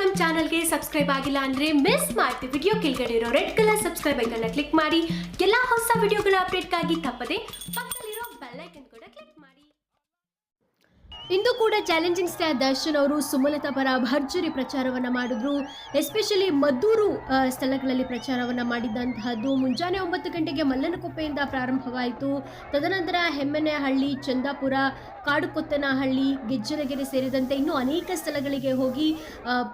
ನಮ್ಮ ಚಾನಲ್ಗೆ ಸಬ್ಸ್ಕ್ರೈಬ್ ಆಗಿಲ್ಲ ಅಂದ್ರೆ ಮಿಸ್ ಮಾಡ್ತೀವಿ ವಿಡಿಯೋ ಕೆಳಗಡೆ ಇರೋ ರೆಡ್ ಕಲರ್ ಸಬ್ಸ್ಕ್ರೈಬ್ ಐಕನ್ನ ಕ್ಲಿಕ್ ಮಾಡಿ. ಎಲ್ಲಾ ಹೊಸ ವಿಡಿಯೋಗಳ ಅಪ್ಡೇಟ್ಗಾಗಿ ತಪ್ಪದೆ ಪಕ್ಕದಲ್ಲಿರೋ ಕೂಡ ಕ್ಲಿಕ್ ಮಾಡಿ. ಇಂದು ಕೂಡ ಚಾಲೆಂಜಿಂಗ್ ಸ್ಟಾರ್ ದರ್ಶನ್ ಅವರು ಸುಮಲತಾ ಪರ ಭರ್ಜರಿ ಪ್ರಚಾರವನ್ನ ಮಾಡಿದ್ರು. ಎಸ್ಪೆಷಲಿ ಮದ್ದೂರು ಸ್ಥಳಗಳಲ್ಲಿ ಪ್ರಚಾರವನ್ನ ಮಾಡಿದಂತಹದ್ದು. ಮುಂಜಾನೆ ಒಂಬತ್ತು ಗಂಟೆಗೆ ಮಲ್ಲನಕೊಪ್ಪೆಯಿಂದ ಪ್ರಾರಂಭವಾಯಿತು. ತದನಂತರ ಹೆಮ್ಮನೆಹಳ್ಳಿ, ಚಂದಾಪುರ ಕಾಡುಕೊತ್ತನಹಳ್ಳಿ ಗೆಜ್ಜಲಗೆರೆ ಸೇರಿದಂತೆ ಇನ್ನೂ ಅನೇಕ ಸ್ಥಳಗಳಿಗೆ ಹೋಗಿ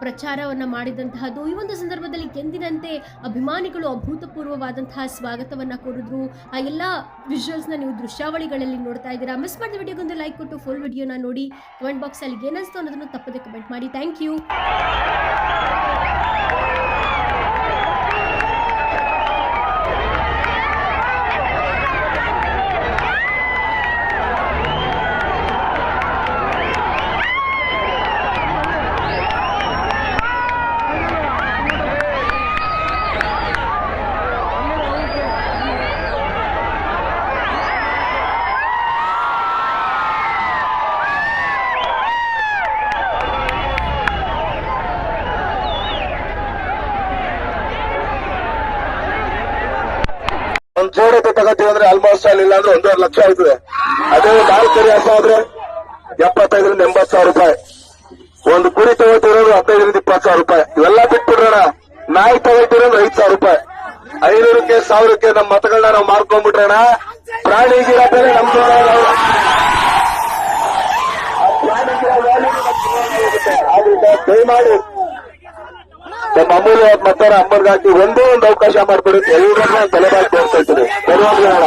ಪ್ರಚಾರವನ್ನು ಮಾಡಿದಂತಹದ್ದು. ಈ ಒಂದು ಸಂದರ್ಭದಲ್ಲಿ ಎಂದಿನಂತೆ ಅಭಿಮಾನಿಗಳು ಅಭೂತಪೂರ್ವವಾದಂತಹ ಸ್ವಾಗತವನ್ನು ಕೊಡಿದ್ರು. ಆ ಎಲ್ಲ ವಿಜುವಲ್ಸ್ನ ನೀವು ದೃಶ್ಯಾವಳಿಗಳಲ್ಲಿ ನೋಡ್ತಾ ಇದ್ದೀರಾ. ಮಿಸ್ ಮಾಡಿದ ವಿಡಿಯೋಗೊಂದು ಲೈಕ್ ಕೊಟ್ಟು ಫುಲ್ ವಿಡಿಯೋನ ನೋಡಿ. ಕಮೆಂಟ್ ಬಾಕ್ಸಲ್ಲಿ ಏನಿಸ್ತು ಅನ್ನೋದನ್ನು ತಪ್ಪದೆ ಕಮೆಂಟ್ ಮಾಡಿ. ಥ್ಯಾಂಕ್ ಯು ಒಂದ್ ಜೋಡತೆ ತಗೋತೀವಿ ಅಂದ್ರೆ ಆಲ್ಮೋಸ್ಟ್ ಅಲ್ಲಿ ಇಲ್ಲ ಅಂದ್ರೆ ಒಂದೂವರೆ ಲಕ್ಷ ಆಯ್ತದೆ. ಅದೇ ನಾಲ್ಕು ಕರಿ ಹಸ ಆದ್ರೆ ಎಪ್ಪತ್ತೈದರಿಂದ ಎಂಬತ್ತು ಸಾವಿರ ರೂಪಾಯಿ. ಒಂದು ಕುರಿ ತಗೋತಿರೋದು ಹತ್ತೈದರಿಂದ ಇಪ್ಪತ್ತು ಸಾವಿರ ರೂಪಾಯಿ. ಇವೆಲ್ಲ ಬಿಟ್ಬಿಡ್ರಣ ನಾಯಿ ತಗೋತಿರೋದು ಐದು ಸಾವಿರ ರೂಪಾಯಿ. ಐನೂರಕ್ಕೆ, ಸಾವಿರಕ್ಕೆ ನಮ್ಮ ಮತಗಳನ್ನ ನಾವು ಮಾರ್ಕೊಂಡ್ಬಿಟ್ರೋಣ ಪ್ರಾಣಿ ನಮ್ದು ಆದ್ರಿಂದ ದಯಮಾಡಿ ನಮ್ಮ ಅಮೂಲ್ಯ ಮತ್ತಾರ ಅಮ್ಮರ್ಗಾಕಿ ಒಂದೇ ಒಂದು ಅವಕಾಶ ಮಾಡ್ಬಿಡಿ ಎಲ್ಲರನ್ನ ತಲೆಬಾಗಿ ತೋರಿಸ್ತಾ ಇದ್ದೀನಿ ಹೇಳೋಣ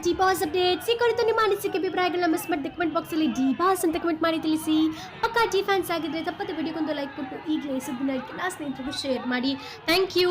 ಕ್ಷಣದ ಡಿ ಬಾಸ್ ಅಪ್ಡೇಟ್ಸ್ ಈ ಕುರಿತು ನಿಮ್ಮ ಅನಿಸಿಕೆ ಅಭಿಪ್ರಾಯಗಳನ್ನ ಮಿಸ್ ಮಾಡಿದ ಕಮೆಂಟ್ ಬಾಕ್ಸ್ ಅಲ್ಲಿ ಬಾಸ್ ಅಂತ ಕಮೆಂಟ್ ಮಾಡಿ ತಿಳಿಸಿ ಪಕ್ಕ ಡಿ ಫ್ಯಾನ್ಸ್ ಆಗಿದ್ರೆ ತಪ್ಪದೆ ವಿಡಿಯೋಗೊಂದು ಲೈಕ್ ಕೊಟ್ಟು ಈಗಲೇ ಸುದ್ದಿನ ಎಲ್ಲ ಸ್ನೇಹಿತರಿಗೂ ಶೇರ್ ಮಾಡಿ ಥ್ಯಾಂಕ್ ಯು